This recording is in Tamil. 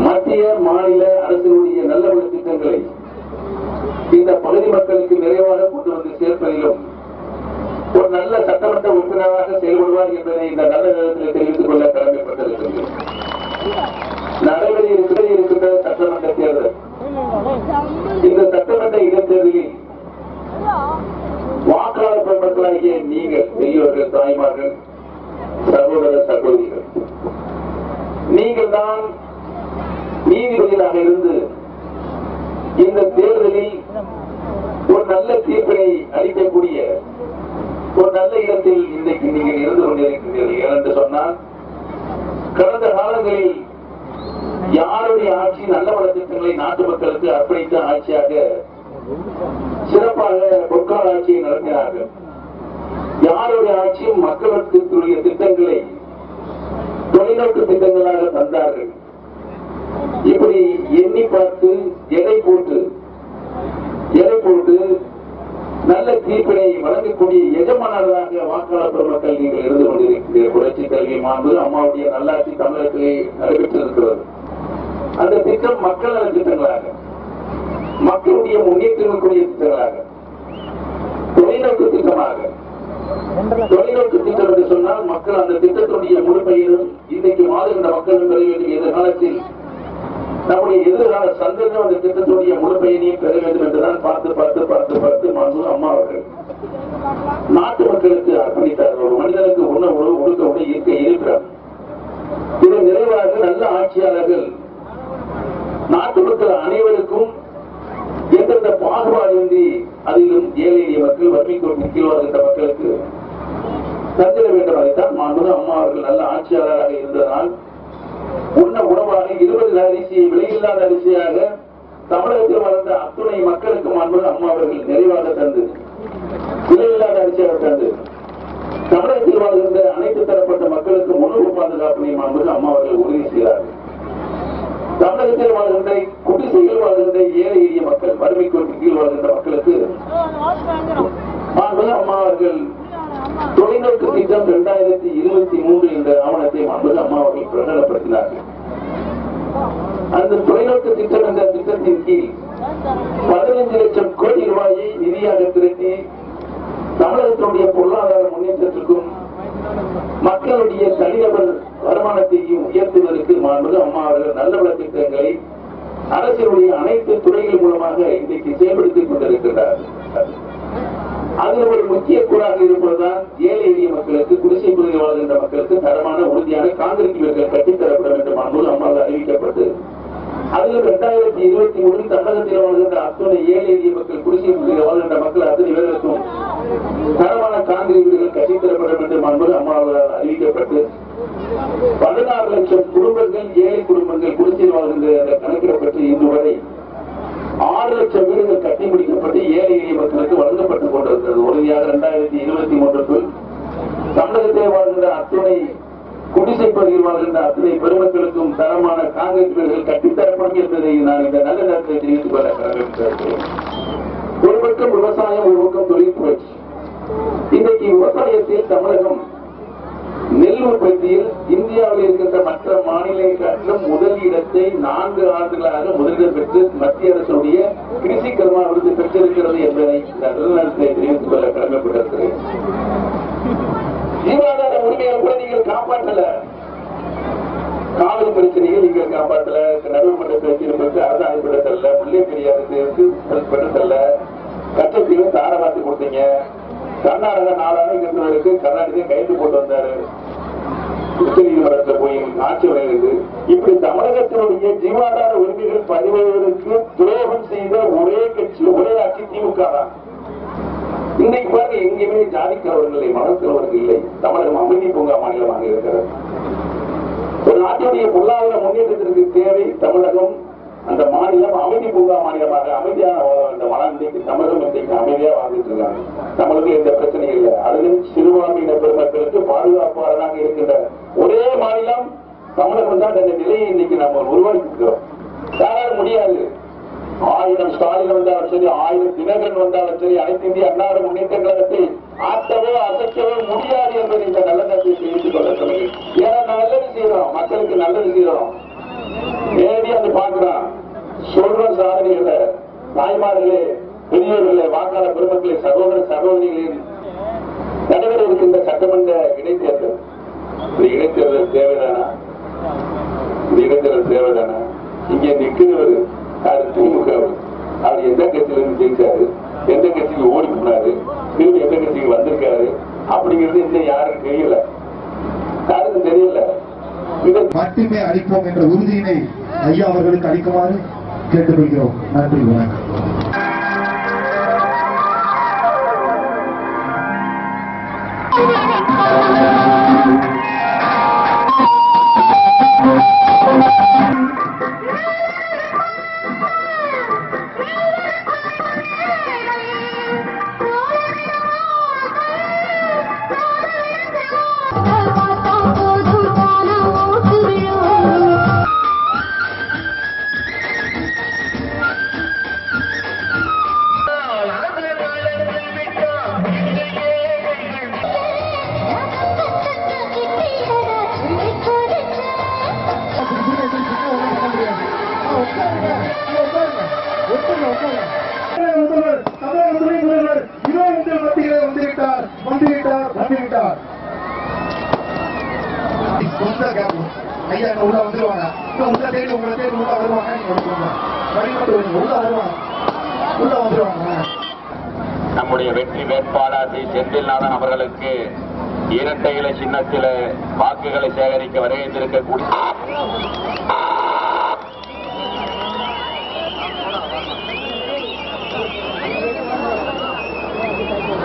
மத்திய மாநில அரசினுடைய நல்ல ஒரு திட்டங்களை இந்த பகுதி மக்களுக்கு நிறைவாக கொண்டு வந்து சேர்ப்பதிலும் ஒரு நல்ல சட்டமன்ற உறுப்பினராக செயல்படுவார் என்பதை இந்த நல்ல நேரத்தில் தெரிவித்துக் கொள்ள கடமைப்பட்டிருக்கிறது நடைபெற இருக்கிற இருக்கின்ற சட்டமன்ற தேர்தல். இந்த சட்டமன்ற இடைத்தேர்தலில் வாக்காளர் பெருமக்களாகிய நீங்கள் பெரியவர்கள் தாய்மார்கள் சகோதர சகோதரிகள் நீங்கள் தான் நீதிபதிகளாக இருந்து இந்த தேர்தலில் ஒரு நல்ல தீர்ப்பினை அளிக்கக்கூடிய ஒரு நல்ல இடத்தில் இன்றைக்கு நீங்கள் இருந்து கொண்டிருக்கிறீர்கள் ஏனென்று சொன்னால் கடந்த காலங்களில் யாருடைய ஆட்சி நல்ல வளத்திட்டங்களை நாட்டு மக்களுக்கு அர்ப்பணித்த ஆட்சியாக சிறப்பாக பொற்கால ஆட்சியை நடத்தினார்கள். யாருடைய ஆட்சியும் மக்களுக்கு திட்டங்களை தொலைநோக்கு திட்டங்களாக தந்தார்கள். எண்ணி பார்த்து எடை போட்டு எடை போட்டு நல்ல தீர்ப்பினை வழங்கக்கூடிய எஜமானர்களாக வாக்காளர் பெருமக்கள் நீங்கள் இருந்து கொண்டிருக்கிறீர்கள். புரட்சி கல்வி மாண்பு அம்மாவுடைய நல்லாட்சி தமிழகத்திலே நடைபெற்றிருக்கிறது. அந்த திட்டம் மக்கள் நல திட்டங்களாக மக்களுடைய முன்னேற்றங்களுக்குரிய திட்டங்களாக தொலைநோக்கு திட்டமாக தொலைநோக்கு திட்டம் என்று சொன்னால் மக்கள் அந்த திட்டத்துடைய முழுமையிலும் இன்றைக்கு மாறுகின்ற மக்களும் பெற வேண்டும் எதிர்காலத்தில் நம்முடைய எதிர்கால சந்ததியும் அந்த திட்டத்துடைய முழுமையினையும் பெற வேண்டும் என்றுதான் பார்த்து பார்த்து பார்த்து பார்த்து மாண்பு அம்மா அவர்கள் நாட்டு மக்களுக்கு அர்ப்பணித்தார்கள். ஒரு மனிதனுக்கு உண்ண உணவு உடுக்க உடை இருக்க இருக்கிறார். இதன் நிறைவாக நல்ல ஆட்சியாளர்கள் நாட்டு மக்கள் அனைவருக்கும் எந்தெந்த பாகுபாடின்றி அதிலும் ஏழை எளிய மக்கள் வறுமை கோட்டின் கீழ் வருகின்ற மக்களுக்கு தந்திட வேண்டும். அதைத்தான் மாண்புது அம்மா அவர்கள் நல்ல ஆட்சியாளராக இருந்ததனால் உண்ண உணவாக இருபது அரிசியை விலையில்லாத அரிசியாக தமிழகத்தில் வளர்ந்த அத்துணை மக்களுக்கு மாண்புது அம்மா அவர்கள் நிறைவாக தந்து விலையில்லாத அரிசியாக தந்து தமிழகத்தில் வாழ்கின்ற அனைத்து தரப்பட்ட மக்களுக்கு உணவு பாதுகாப்பினை மாண்புது அம்மா அவர்கள் உறுதி செய்கிறார்கள். தமிழகத்தில் வாழ்கின்ற குடிசைகள் வாழ்கின்ற ஏழை எளிய மக்கள் வறுமை கீழ் வாழ்கின்ற மக்களுக்கு அம்மா அவர்கள் தொலைநோக்கு திட்டம் இரண்டாயிரத்தி இருபத்தி மூன்று என்ற ஆவணத்தை மாண்புமிகு அம்மா அவர்கள் பிரகடனப்படுத்தினார்கள். அந்த தொலைநோக்கு திட்டம் என்ற திட்டத்தின் கீழ் பதினைந்து லட்சம் கோடி ரூபாயை நிதியாக திரட்டி தமிழகத்தினுடைய பொருளாதார முன்னேற்றத்திற்கும் மக்களுடைய தனிநபர் வருமானத்தையும் உயர்த்துவதற்கு மாண்புமிகு அம்மா அவர்கள் நல்ல வள திட்டங்களை அரசினுடைய அனைத்து துறைகள் மூலமாக இன்றைக்கு செயல்படுத்திக் கொண்டிருக்கிறார்கள் அதில் ஒரு முக்கிய கூறாக இருப்பதுதான் ஏழை எளிய மக்களுக்கு குடிசை பகுதியில் வாழ்கின்ற மக்களுக்கு தரமான உறுதியான காங்கிரீட் வீடுகள் கட்டித்தரப்படும் என்று மாண்புமிகு அம்மாவால் அறிவிக்கப்பட்டு அதுல இரண்டாயிரத்தி இருபத்தி மூணில் தமிழகத்தில் வாழ்கின்ற அத்துணை ஏழை எளிய மக்கள் குடிசை பகுதியில் வாழ்கின்ற மக்கள் அத்தனை பேருக்கும் தரமான காங்கிரீட் வீடுகள் கட்டித்தரப்படும் என்று மாண்புமிகு அம்மாவால் அறிவிக்கப்பட்டு பதினாறு லட்சம் குடும்பங்கள் ஏழை குடும்பங்கள் குடிசையில் வாழ்கின்ற அந்த கணக்கிடப்பட்டு இன்று வரை ஆறு லட்சம் வீடுகள் கட்டி முடிக்கப்பட்டு ஏழை எளிய மக்களுக்கு வழங்கப்பட்டுக் கொண்டிருக்கிறது. உறுதியாக இரண்டாயிரத்தி இருபத்தி மூன்றுக்குள் தமிழகத்தில் வாழ்கின்ற அத்துணை குடிசை பகுதியில் வாழ்கின்ற அத்தனை பெருமக்களுக்கும் தரமான காங்கிரஸ் வீடுகள் கட்டித்தரப்படும் என்பதை நான் இந்த நல்ல நேரத்தை தெரிவித்துக் கொள்ள கடமைப்பட்டிருக்கிறேன். ஒரு பக்கம் விவசாயம் ஒரு பக்கம் தொழில் புரட்சி இன்றைக்கு விவசாயத்தில் தமிழகம் உற்பத்தியில் இந்தியாவில் இருக்கின்ற மற்ற மாநிலங்களை காட்டிலும் முதல் இடத்தை நான்கு ஆண்டுகளாக முதலிடம் பெற்று மத்திய அரசுடைய கிருஷி கர்மா விருது பெற்றிருக்கிறது என்பதை இந்த நிறுவனத்தை தெரிவித்துக் கொள்ள கடமைப்பட்டிருக்கிறேன் ஜீவாதார உரிமையை கூட நீங்கள் காப்பாற்றல. காவல் பிரச்சனையை நீங்கள் காப்பாற்றல. நடுவர்மன்ற பிரச்சனை பற்றி அரசாங்கம் பெற்றல்ல முல்லை பெரியாருக்கு பெற்றல்ல கச்சத்தீவு தாரவாசி கொடுத்தீங்க. கர்நாடக நாளாக இருந்தவருக்கு கர்நாடகத்தை கைது போட்டு வந்தாரு. உச்ச நீதிமன்றத்தில் போய் ஆட்சி வரைகிறது இப்படி தமிழகத்தினுடைய ஜீவாதார உரிமைகள் பதிவுவதற்கு துரோகம் செய்த ஒரே கட்சி ஒரே ஆட்சி திமுக தான். இன்னைக்கு பாருங்க எங்கேயுமே ஜாதிக்கிறவர்கள் இல்லை மனக்கிறவர்கள் இல்லை. தமிழகம் அமைதி பூங்கா மாநிலமாக இருக்கிறது. ஒரு நாட்டினுடைய பொருளாதார முன்னேற்றத்திற்கு தேவை தமிழகம். அந்த மாநிலம் அமைதி பூங்கா மாநிலமாக அமைதியாக அந்த மனம் இன்றைக்கு தமிழகம் இன்றைக்கு அமைதியாக வாழ்ந்துட்டு இருக்காங்க. தமிழர்கள் எந்த பிரச்சனையும் இல்லை. அதிலும் சிறுபான்மையின பெருமக்களுக்கு பாதுகாப்பாளராக இருக்கின்ற ஒரே மாநிலம் தமிழகம் தான் அந்த நிலையை இன்னைக்கு நம்ம உருவாக்கிக்கிறோம். யாராலும் முடியாது? ஆயிரம் ஸ்டாலின் வந்தாலும் சரி ஆயிரம் தினகரன் வந்தாலும் சரி அனைத்து இந்திய அன்னார முன்னேற்ற கழகத்தை ஆட்டவோ அசைக்கவோ முடியாது என்பதை இந்த நல்ல கட்சியை தெரிவித்துக் கொள்ள சொல்லுங்க ஏன்னா நல்லது செய்யறோம் மக்களுக்கு நல்லது செய்யறோம் தேடி அது பார்க்கிறான் சொல்ற சாதனைகளை தாய்மார்களே பெரியவர்களே வாக்காளர் பெருமக்களே சகோதர சகோதரிகளின் நடைபெற இருக்கின்ற சட்டமன்ற இடைத்தேர்தல் தேவைதானா இந்த தேவைதானா? இங்க நிற்கிறவர் யாரு? திமுக அவர். எந்த கட்சியிலிருந்து ஜெயிச்சாரு? எந்த கட்சிக்கு ஓடி போனாரு? திரும்ப எந்த கட்சிக்கு வந்திருக்காரு? அப்படிங்கிறது இன்னும் யாருக்கும் தெரியல. யாருக்கும் தெரியல. மட்டுமே அளிப்போம் என்ற உறுதியினை ஐயா அவர்களுக்கு அளிக்குமாறு கேட்டுக்கொள்கிறோம். நன்றி வணக்கம். தமிழக துணை முதல்வர் மத்தியிலே வந்துவிட்டார் வந்துவிட்டார் வந்துவிட்டார் சொந்த ஐயா உள்ள வந்துருவாங்க தேடி உங்களை தேடி உள்ள வருவாங்க நீங்க வழிபட்டு உள்ள வருவாங்க உள்ள வந்துருவாங்க நம்முடைய வெற்றி வேட்பாளர் ஸ்ரீ செந்தில்நாதன் அவர்களுக்கு இரட்டை இலை சின்னத்தில் வாக்குகளை சேகரிக்க வருகின்றிருக்கக்கூடிய